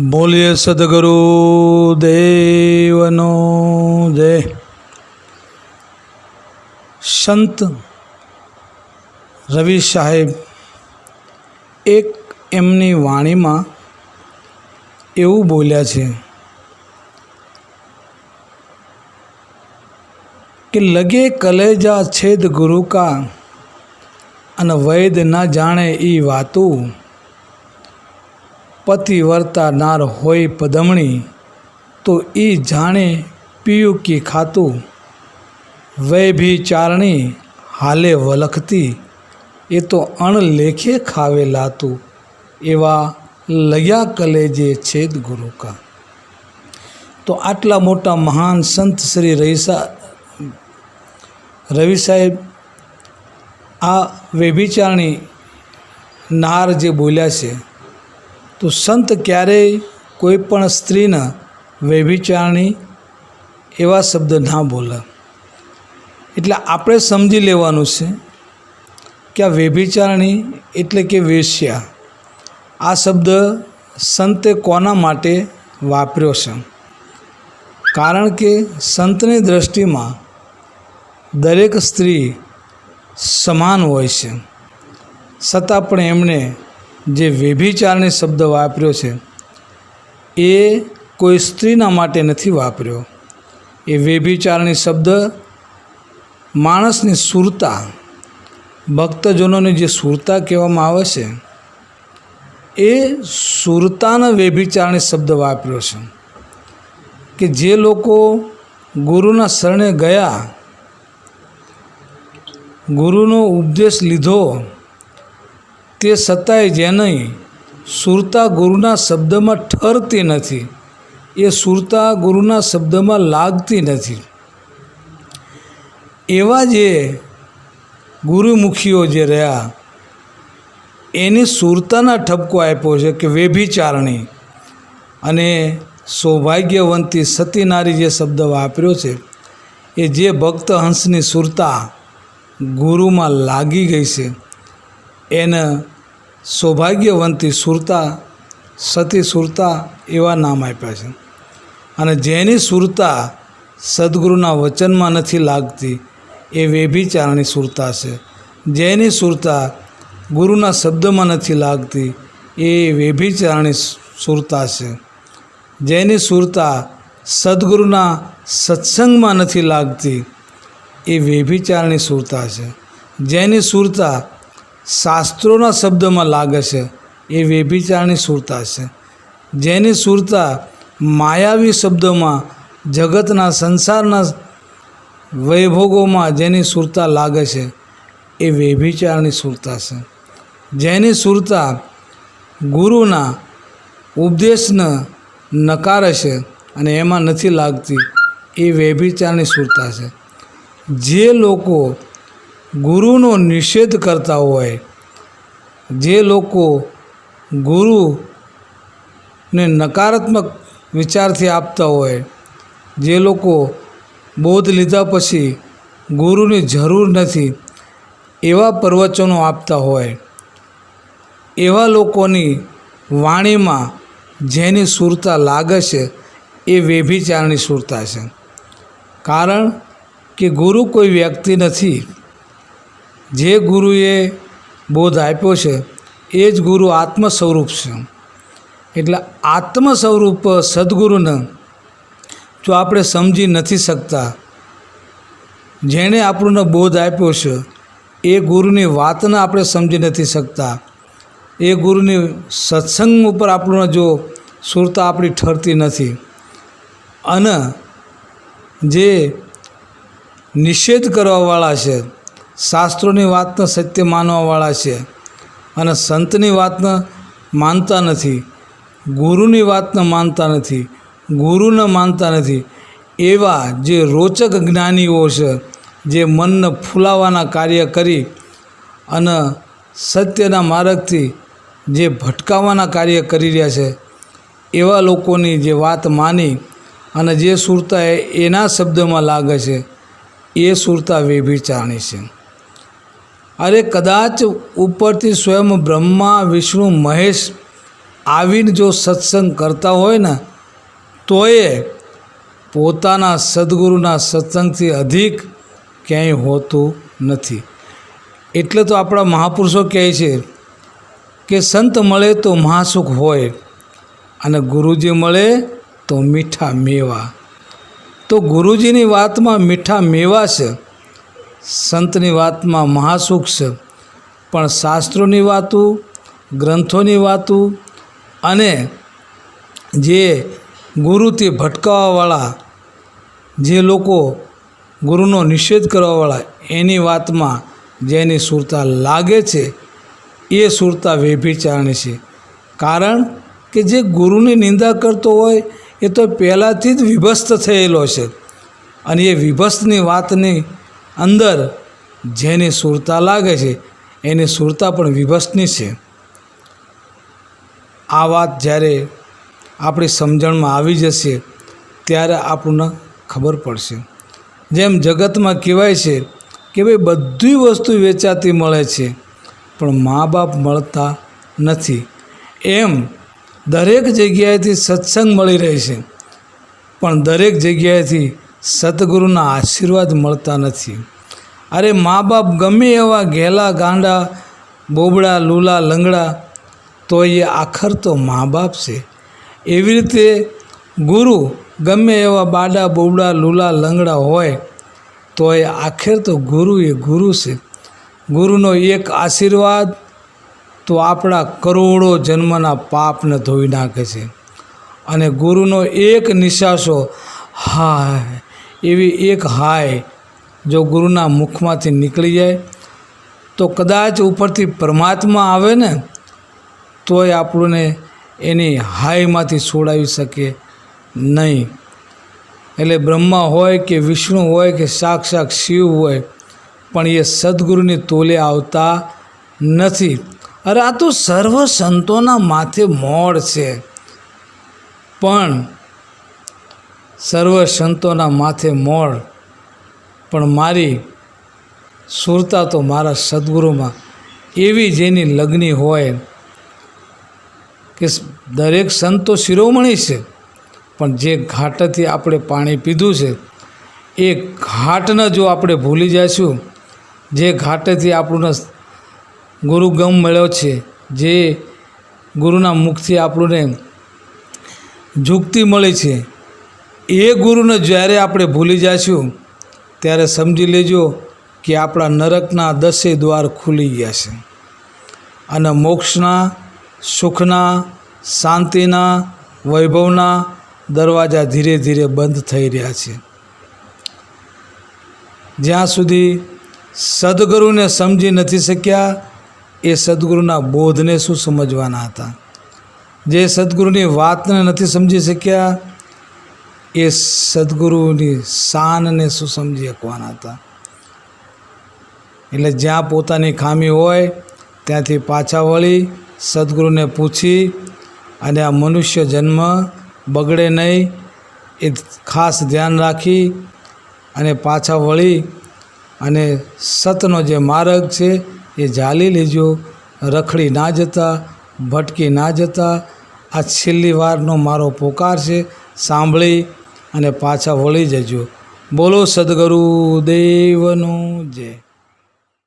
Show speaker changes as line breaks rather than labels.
બોલીએ સદગુરુ દેવનો જય. સંત રવિ સાહેબ એક એમની વાણીમાં એવું બોલ્યા છે કે લગે કલેજા છેદ ગુરુ કા અને વૈદ ના જાણે એ વાતું પતિ વર્તા નાર હોય પદમણી, તો એ જાણે પીયું કે ખાતું. વય હાલે વલખતી, એ તો અણલેખે ખાવે લાતું, એવા લયા કલેજે છેદ ગુરુ કા. તો આટલા મોટા મહાન સંત શ્રી રહીસા રવિ સાહેબ, આ વૈભિચારણી નાર જે બોલ્યા છે તો સંત ક્યારેય કોઈ પણ સ્ત્રીના વ્યભિચારણી એવા શબ્દ ના બોલે. એટલે આપણે સમજી લેવાનું છે કે આ વ્યભિચારણી એટલે કે વેશ્યા. આ શબ્દ સંતે કોના માટે વાપર્યો છે? કારણ કે સંતની દૃષ્ટિમાં દરેક સ્ત્રી સમાન હોય છે. છતાં પણ એમણે જે વ્યભિચારણી શબ્દ વાપર્યો છે, એ કોઈ સ્ત્રીના માટે નથી વાપર્યો. એ વ્યભિચારણી શબ્દ માણસની સુરતા, ભક્તજનોની જે સુરતા કહેવામાં આવે છે, એ સુરતાના વ્યભિચારણી શબ્દ વાપર્યો છે. કે જે લોકો ગુરુના શરણે ગયા, ગુરુનો ઉપદેશ લીધો તે છતાંય જેની સુરતા ગુરુના શબ્દમાં ઠરતી નથી, એ સુરતા ગુરુના શબ્દમાં લાગતી નથી. એવા જે ગુરુમુખીઓ જે રહ્યા, એની સુરતાના ઠપકો આપ્યો છે કે વેભિચારણી અને સૌભાગ્યવંતી સતીનારી જે શબ્દ વાપર્યો છે, એ જે ભક્ત હંસની સુરતા ગુરુમાં લાગી ગઈ છે, એને સૌભાગ્યવંતી સુરતા, સતી સુરતા એવા નામ આપ્યા છે. અને જેની સુરતા સદગુરુના વચનમાં નથી લાગતી, એ વેભિચારણી સુરતા છે. જેની સુરતા ગુરુના શબ્દમાં નથી લાગતી, એ વેભિચારણી સુરતા છે. જેની સુરતા સદગુરુના સત્સંગમાં નથી લાગતી, એ વેભિચારણી સુરતા છે. જેની સુરતા શાસ્ત્રોના શબ્દમાં લાગે છે, એ વેભિચારની સુરતા છે. જેની સુરતા માયાવી શબ્દોમાં, જગતના સંસારના વૈભોગોમાં જેની સુરતા લાગે છે, એ વેભિચારની સુરતા છે. જેની સુરતા ગુરુના ઉપદેશને નકારે છે અને એમાં નથી લાગતી, એ વેભિચારની સુરતા છે. જે લોકો ગુરુનો નિષેધ કરતા હોય. જે લોકો ગુરુને નકારાત્મક વિચારથી આપતા હોય, જે લોકો બોધ લીધા પછી ગુરુની જરૂર નથી, એવા પ્રવચનો આપતા હોય. એવા લોકોની વાણીમાં જેની સુરતા લાગે છે, એ વેભિચારની સુરતા છે. કારણ કે ગુરુ કોઈ વ્યક્તિ નથી. જે ગુરુએ બોધ આપ્યો છે, એ જ ગુરુ આત્મ સ્વરૂપ છે. એટલે આત્મ સ્વરૂપ સદગુરુને જો આપણે સમજી નથી શકતા, જેણે આપણને બોધ આપ્યો છે, એ ગુરુની વાતને આપણે સમજી નથી શકતા. એ ગુરુની સત્સંગ ઉપર આપણને જો સુરતા આપણી ઠરતી નથી. અને જે નિષેધ કરવાવાળા છે શાસ્ત્રોની વાતને સત્ય માનવાવાળા છે અને સંતની વાતને માનતા નથી, ગુરુની વાતને માનતા નથી, ગુરુને માનતા નથી. એવા જે રોચક જ્ઞાનીઓ છે, જે મનને ફૂલાવાના કાર્ય કરી અને સત્યના માર્ગથી જે ભટકાવાના કાર્ય કરી રહ્યા છે, એવા લોકોની જે વાત માની અને જે સુરતા એના શબ્દમાં લાગે છે, એ સુરતા વેભિચારણી છે. અરે કદાચ ઉપરથી સ્વયં બ્રહ્મા, વિષ્ણુ, મહેશ આવીને જો સત્સંગ કરતા હોય ને, તોય પોતાના સદગુરુના સત્સંગથી અધિક ક્યાંય હોતું નથી. એટલે તો આપણા મહાપુરુષો કહે છે કે સંત મળે તો મહાસુખ હોય અને ગુરુજી મળે તો મીઠા મેવા. તો ગુરુજીની વાતમાં મીઠા મેવા છે. સંતની વાતમાં મહાસુખ છે. પણ શાસ્ત્રોની વાતું, ગ્રંથોની વાતું અને જે ગુરુથી ભટકાવાવાળા જે લોકો ગુરુનો નિષેધ કરવાવાળા, એની વાતમાં જેની સુરતા લાગે છે, એ સુરતા વેભિચારણી છે. કારણ કે જે ગુરુની નિંદા કરતો હોય, એ તો પહેલાંથી જ વિભસ્ત થયેલો છે. અને એ વિભસ્તની વાતની અંદર જેની સુરતા લાગે છે, એની સુરતા પણ વિભસની છે. આ વાત જ્યારે આપણી સમજણમાં આવી જશે, ત્યારે આપણને ખબર પડશે. જેમ જગતમાં કહેવાય છે કે ભાઈ, બધી વસ્તુ વેચાતી મળે છે, પણ મા બાપ મળતા નથી. એમ દરેક જગ્યાએથી સત્સંગ મળી રહે છે. પણ દરેક જગ્યાએથી સદગુરુના આશીર્વાદ મળતા નથી. અરે મા બાપ ગમે એવા ઘેલા ગાંડા, બોબડા, લૂલા, લંગડા તો એ આખર તો મા બાપ છે. એવી રીતે ગુરુ ગમે એવા બાડા, બોબડા, લૂલા, લંગડા હોય તો એ આખેર તો ગુરુ એ ગુરુ છે. ગુરુનો એક આશીર્વાદ તો આપણા કરોડો જન્મના પાપને ધોઈ નાખે છે. અને ગુરુનો એક નિશાસો, હાય એવી એક હાય જો ગુરુના મુખમાંથી નીકળી જાય, તો કદાચ ઉપરથી પરમાત્મા આવે ને, તોય આપણને એની હાયમાંથી છોડાવી શકે નહીં. એટલે બ્રહ્મા હોય કે વિષ્ણુ હોય કે સાક્ષાત શિવ હોય, પણ એ સદગુરુની તોલે આવતા નથી. અરે આ તો સર્વ સંતોના માથે મોડ છે. પણ સર્વ સંતોના માથે મોળ. પણ મારી સુરતા તો મારા સદગુરુમાં. એવી જેની લગ્ની હોય કે દરેક સંતો શિરોમણી છે. પણ જે ઘાટથી આપણે પાણી પીધું છે, એ ઘાટને જો આપણે ભૂલી જઈશું જે ઘાટેથી આપણને ગુરુગમ મળ્યો છે, જે ગુરુના મુખથી આપણને જુક્તિ મળી છે એ ગુરુને જ્યારે આપણે ભૂલી જઈશું ત્યારે સમજી લેજો કે આપણા નરકના દસે દ્વાર ખુલી ગયા છે. અને મોક્ષના, સુખના, શાંતિના, વૈભવના દરવાજા ધીરે ધીરે બંધ થઈ રહ્યા છે. જ્યાં સુધી સદગુરુને સમજી નથી શક્યા, એ સદગુરુના બોધને શું સમજવાના હતા? જે સદગુરુની વાતને નથી સમજી શક્યા એ સદગુરુની શાનને શું સમજી શકવાના હતા. એટલે જ્યાં પોતાની ખામી હોય, ત્યાંથી પાછા વળી સદગુરુને પૂછી અને આ મનુષ્ય જન્મ બગડે નહીં, એ ખાસ ધ્યાન રાખી અને પાછા વળી અને સતનો જે માર્ગ છે, એ જાળી લેજો, રખડી ના જતા, ભટકી ના જતા, આ છેલ્લી વારનો મારો પોકાર છે. સાંભળી અને પાછા વળી જજો. બોલો સદગુરુ દેવનું જય.